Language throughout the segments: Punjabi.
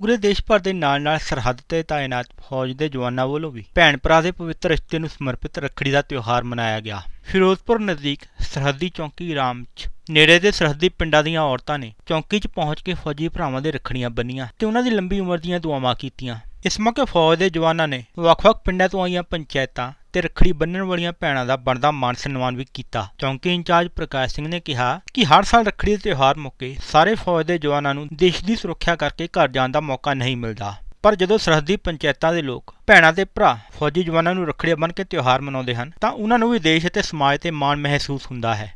ਪੂਰੇ ਦੇਸ਼ ਭਰ ਦੇ ਨਾਲ-ਨਾਲ ਸਰਹੱਦ ਤੇ ਤਾਇਨਾਤ ਫੌਜ ਦੇ ਜਵਾਨਾਂ ਵੱਲੋਂ ਵੀ ਭੈਣ ਭਰਾ ਦੇ ਪਵਿੱਤਰ ਰਿਸ਼ਤੇ ਨੂੰ ਸਮਰਪਿਤ ਰੱਖੜੀ ਦਾ ਤਿਉਹਾਰ ਮਨਾਇਆ ਗਿਆ। ਫਿਰੋਜ਼ਪੁਰ ਨਜ਼ਦੀਕ ਸਰਹੱਦੀ ਚੌਂਕੀ ਰਾਮ 'ਚ ਨੇੜੇ ਦੇ ਸਰਹੱਦੀ ਪਿੰਡਾਂ ਦੀਆਂ ਔਰਤਾਂ ਨੇ ਚੌਂਕੀ 'ਚ ਪਹੁੰਚ ਕੇ ਫੌਜੀ ਭਰਾਵਾਂ ਦੇ ਰੱਖੜੀਆਂ ਬੰਨੀਆਂ ਤੇ ਉਹਨਾਂ ਦੀ ਲੰਬੀ ਉਮਰ ਦੀਆਂ ਦੁਆਵਾਂ ਕੀਤੀਆਂ। ਇਸ ਮੌਕੇ ਫੌਜ ਦੇ ਜਵਾਨਾਂ ਨੇ ਵੱਖ-ਵੱਖ ਪਿੰਡਾਂ ਤੋਂ ਆਈਆਂ ਪੰਚਾਇਤਾਂ ਤੇ ਰੱਖੜੀ ਬੰਨਣ ਵਾਲੀਆਂ ਭੈਣਾਂ ਦਾ ਬਣਦਾ ਮਾਨ ਸਨਮਾਨ ਵੀ ਕੀਤਾ। ਚੌਂਕੀ ਇੰਚਾਰਜ ਪ੍ਰਕਾਸ਼ ਸਿੰਘ ਨੇ ਕਿਹਾ ਕਿ ਹਰ ਸਾਲ ਰੱਖੜੀ ਦੇ ਤਿਉਹਾਰ ਮੌਕੇ ਸਾਰੇ ਫੌਜ ਦੇ ਜਵਾਨਾਂ ਨੂੰ ਦੇਸ਼ ਦੀ ਸੁਰੱਖਿਆ ਕਰਕੇ ਘਰ ਜਾਣ ਦਾ ਮੌਕਾ ਨਹੀਂ ਮਿਲਦਾ। ਪਰ ਜਦੋਂ ਸਰਹੱਦੀ ਪੰਚਾਇਤਾਂ ਦੇ ਲੋਕ, ਭੈਣਾਂ ਤੇ ਭਰਾ ਫੌਜੀ ਜਵਾਨਾਂ ਨੂੰ ਰੱਖੜੀਆਂ ਬੰਨ੍ਹ ਕੇ ਤਿਉਹਾਰ ਮਨਾਉਂਦੇ ਹਨ, ਤਾਂ ਉਹਨਾਂ ਨੂੰ ਵੀ ਦੇਸ਼ ਅਤੇ ਸਮਾਜ ਤੇ ਮਾਣ ਮਹਿਸੂਸ ਹੁੰਦਾ ਹੈ।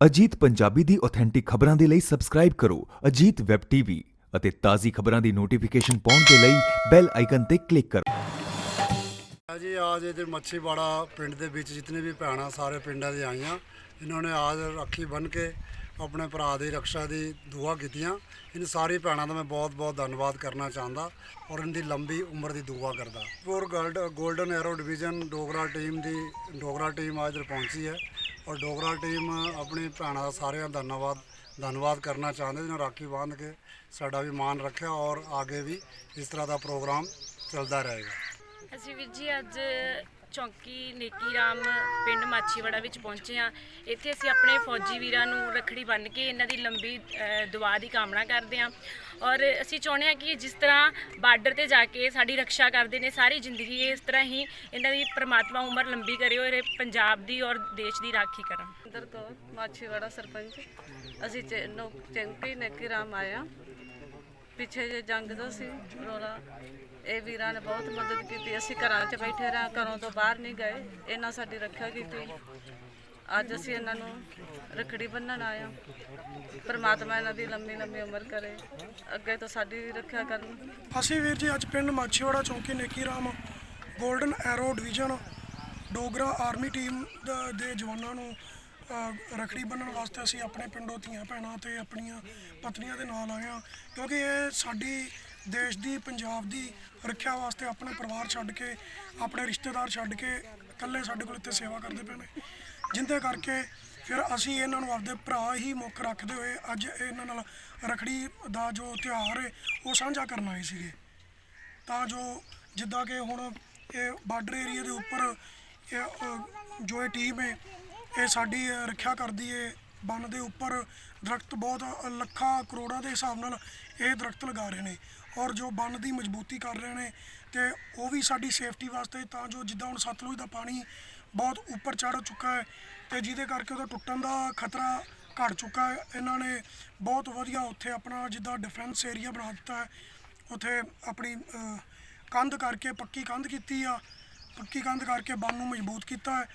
ਅਜੀਤ ਪੰਜਾਬੀ ਦੀ ਆਥੈਂਟਿਕ ਖਬਰਾਂ ਦੇ ਲਈ ਸਬਸਕ੍ਰਾਈਬ ਕਰੋ ਅਜੀਤ ਵੈਬ ਟੀਵੀ ਅਤੇ ਤਾਜ਼ੀ ਖਬਰਾਂ ਦੀ ਨੋਟੀਫਿਕੇਸ਼ਨ ਪਾਉਣ ਦੇ ਲਈ ਬੈਲ ਆਈਕਨ ਤੇ ਕਲਿੱਕ ਕਰੋ। ਜੀ ਆਜ ਇਧਰ ਮੱਛੀਵਾੜਾ ਪਿੰਡ ਦੇ ਵਿੱਚ ਜਿਤਨੇ ਵੀ ਭੈਣਾਂ ਸਾਰੇ ਪਿੰਡਾਂ ਦੇ ਆਈਆਂ, ਇਹਨਾਂ ਨੇ ਆਜ ਰਾਖੀ ਬੰਨ ਕੇ ਆਪਣੇ ਭਰਾ ਦੀ ਰੱਖਿਆ ਦੀ ਦੁਆ ਕੀਤੀਆਂ। ਇਨ ਸਾਰੀ ਭੈਣਾਂ ਦਾ ਮੈਂ ਬਹੁਤ ਬਹੁਤ ਧੰਨਵਾਦ ਕਰਨਾ ਚਾਹੁੰਦਾ ਔਰ ਇਹਨਾਂ ਦੀ ਲੰਬੀ ਉਮਰ ਦੀ ਦੁਆ ਕਰਦਾ। ਪੂਰ golden arrow division Dogra team ਦੀ ਡੋਗਰਾ ਟੀਮ ਅੱਜ ਇੱਧਰ ਪਹੁੰਚੀ ਹੈ। ਔਰ ਡੋਗਰਾ ਟੀਮ ਆਪਣੀ ਭੈਣਾਂ ਦਾ ਸਾਰਿਆਂ ਦਾ ਧੰਨਵਾਦ ਧੰਨਵਾਦ ਕਰਨਾ ਚਾਹੁੰਦੇ ਜਿਹਨਾਂ ਰਾਖੀ ਬਾਂਧ ਕੇ ਸਾਡਾ ਵੀ ਮਾਣ ਰੱਖਿਆ ਔਰ ਅੱਗੇ ਵੀ ਇਸ ਤਰ੍ਹਾਂ ਦਾ ਪ੍ਰੋਗਰਾਮ ਚੱਲਦਾ ਰਹੇਗਾ। ਅਸੀਂ ਵੀਰ ਜੀ ਅੱਜ ਚੌਂਕੀ ਨੇਕੀ ਰਾਮ ਪਿੰਡ ਮਾਛੀਵਾੜਾ ਵਿੱਚ ਪਹੁੰਚੇ ਹਾਂ। ਇੱਥੇ ਅਸੀਂ ਆਪਣੇ ਫੌਜੀ ਵੀਰਾਂ ਨੂੰ ਰੱਖੜੀ ਬੰਨ੍ਹ ਕੇ ਇਹਨਾਂ ਦੀ ਲੰਬੀ ਅ, ਦੁਆ ਦੀ ਕਾਮਨਾ ਕਰਦੇ ਹਾਂ। ਔਰ ਅਸੀਂ ਚਾਹੁੰਦੇ ਹਾਂ ਕਿ ਜਿਸ ਤਰ੍ਹਾਂ ਬਾਰਡਰ ਤੇ ਜਾ ਕੇ ਸਾਡੀ ਰੱਖਿਆ ਕਰਦੇ ਨੇ ਸਾਰੀ ਜ਼ਿੰਦਗੀ ਇਸ ਤਰ੍ਹਾਂ ਹੀ ਇਹਨਾਂ ਦੀ ਪ੍ਰਮਾਤਮਾ ਉਮਰ ਲੰਬੀ ਕਰੇ ਔਰ ਪੰਜਾਬ ਦੀ ਔਰ ਦੇਸ਼ ਦੀ ਰਾਖੀ ਕਰਨ। ਇੰਦਰ ਕੌਰ ਮਾਛੀਵਾੜਾ ਸਰਪੰਚ ਅਸੀਂ ਚ- ਨੋ- ਚੌਂਕੀ ਨੇਕੀ ਰਾਮ ਆਇਆ ਪਿੱਛੇ ਜੇ ਜੰਗ ਦਾ ਸੀ ਰੋਲਾ ਇਹ ਵੀਰਾਂ ਨੇ ਬਹੁਤ ਮਦਦ ਕੀਤੀ। ਅਸੀਂ ਘਰਾਂ 'ਚ ਬੈਠੇ ਰਹਾਂ ਘਰੋਂ ਤੋਂ ਬਾਹਰ ਨਹੀਂ ਗਏ। ਇਹਨਾਂ ਸਾਡੀ ਰੱਖਿਆ ਕੀਤੀ। ਅੱਜ ਅਸੀਂ ਇਹਨਾਂ ਨੂੰ ਰੱਖੜੀ ਬੰਨਣ ਆਏ ਹਾਂ। ਪਰਮਾਤਮਾ ਇਹਨਾਂ ਦੀ ਲੰਮੀ ਲੰਮੀ ਉਮਰ ਕਰੇ। ਅੱਗੇ ਤੋਂ ਸਾਡੀ ਰੱਖਿਆ ਕਰਨ। ਅਸੀਂ ਵੀਰ ਜੀ ਅੱਜ ਪਿੰਡ ਮਾਛੀਵਾੜਾ ਚੌਂਕੀ Neki Ram golden arrow division Dogra army team ਦੇ ਜਵਾਨਾਂ ਨੂੰ ਅ, ਰੱਖੜੀ ਬੰਨਣ ਵਾਸਤੇ ਅਸੀਂ ਆਪਣੇ ਪਿੰਡੋਂ ਧੀਆਂ ਭੈਣਾਂ ਤੇ ਆਪਣੀਆਂ ਪਤਨੀਆਂ ਦੇ ਨਾਲ ਆਏ ਹਾਂ। ਕਿਉਂਕਿ ਇਹ ਸਾਡੀ ਦੇਸ਼ ਦੀ, ਪੰਜਾਬ ਦੀ ਰੱਖਿਆ ਵਾਸਤੇ ਆਪਣਾ ਪਰਿਵਾਰ ਛੱਡ ਕੇ, ਆਪਣੇ ਰਿਸ਼ਤੇਦਾਰ ਛੱਡ ਕੇ ਇਕੱਲੇ ਸਾਡੇ ਕੋਲ ਇੱਥੇ ਸੇਵਾ ਕਰਦੇ ਪਏ ਨੇ। ਜਿੰਦੇ ਕਰਕੇ ਫਿਰ ਅਸੀਂ ਇਹਨਾਂ ਨੂੰ ਆਪਦੇ ਭਰਾ ਹੀ ਮੁੱਖ ਰੱਖਦੇ ਹੋਏ ਅੱਜ ਇਹਨਾਂ ਨਾਲ ਰੱਖੜੀ ਦਾ ਜੋ ਤਿਉਹਾਰ ਹੈ ਉਹ ਸਾਂਝਾ ਕਰਨ ਆਏ ਸੀਗੇ। ਤਾਂ ਜੋ ਜਿੱਦਾਂ ਕਿ ਹੁਣ ਇਹ ਬਾਰਡਰ ਏਰੀਆ ਦੇ ਉੱਪਰ ਜੋ ਇਹ ਟੀਮ ਹੈ ਇਹ ਸਾਡੀ ਰੱਖਿਆ ਕਰਦੀ ਹੈ ਬੰਨ ਦੇ ਉੱਪਰ ਦਰਖਤ ਬਹੁਤ ਲੱਖਾਂ ਕਰੋੜਾਂ ਦੇ ਹਿਸਾਬ ਨਾਲ ਇਹ ਦਰਖਤ ਲਗਾ ਰਹੇ ਨੇ। ਔਰ ਜੋ ਬੰਨ ਦੀ ਮਜ਼ਬੂਤੀ ਕਰ ਰਹੇ ਨੇ ਤੇ ਉਹ ਵੀ ਸਾਡੀ ਸੇਫਟੀ ਵਾਸਤੇ, ਤਾਂ ਜੋ ਜਿੱਦਾਂ ਹੁਣ ਸਤਲੁਜ ਦਾ ਪਾਣੀ ਬਹੁਤ ਉੱਪਰ ਚੜ੍ਹ ਚੁੱਕਾ ਹੈ ਤੇ ਜਿਹਦੇ ਕਰਕੇ ਉਹਦਾ ਟੁੱਟਣ ਦਾ ਖਤਰਾ ਘਟ ਚੁੱਕਾ ਹੈ। ਇਹਨਾਂ ਨੇ ਬਹੁਤ ਵਧੀਆ ਉੱਥੇ ਆਪਣਾ ਜਿੱਦਾਂ ਡਿਫੈਂਸ ਏਰੀਆ ਬਣਾ ਦਿੱਤਾ ਹੈ। ਉੱਥੇ ਆਪਣੀ ਕੰਧ ਕਰਕੇ ਪੱਕੀ ਕੰਧ ਕੀਤੀ ਆ। ਪੱਕੀ ਕੰਧ ਕਰਕੇ ਬੰਨ ਨੂੰ ਮਜ਼ਬੂਤ ਕੀਤਾ ਹੈ।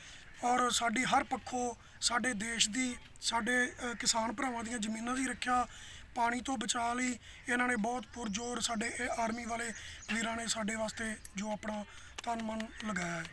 ਔਰ ਸਾਡੀ ਹਰ ਪੱਖੋਂ ਸਾਡੇ ਦੇਸ਼ ਦੀ ਸਾਡੇ ਅ, ਕਿਸਾਨ ਭਰਾਵਾਂ ਦੀਆਂ ਜ਼ਮੀਨਾਂ ਦੀ ਰੱਖਿਆ ਪਾਣੀ ਤੋਂ ਬਚਾਅ ਲਈ ਇਹਨਾਂ ਨੇ ਬਹੁਤ ਪੁਰਜ਼ੋਰ ਸਾਡੇ ਇਹ ਆਰਮੀ ਵਾਲੇ ਵੀਰਾਂ ਨੇ ਸਾਡੇ ਵਾਸਤੇ ਜੋ ਆਪਣਾ ਤਨ ਮਨ ਲਗਾਇਆ ਹੈ।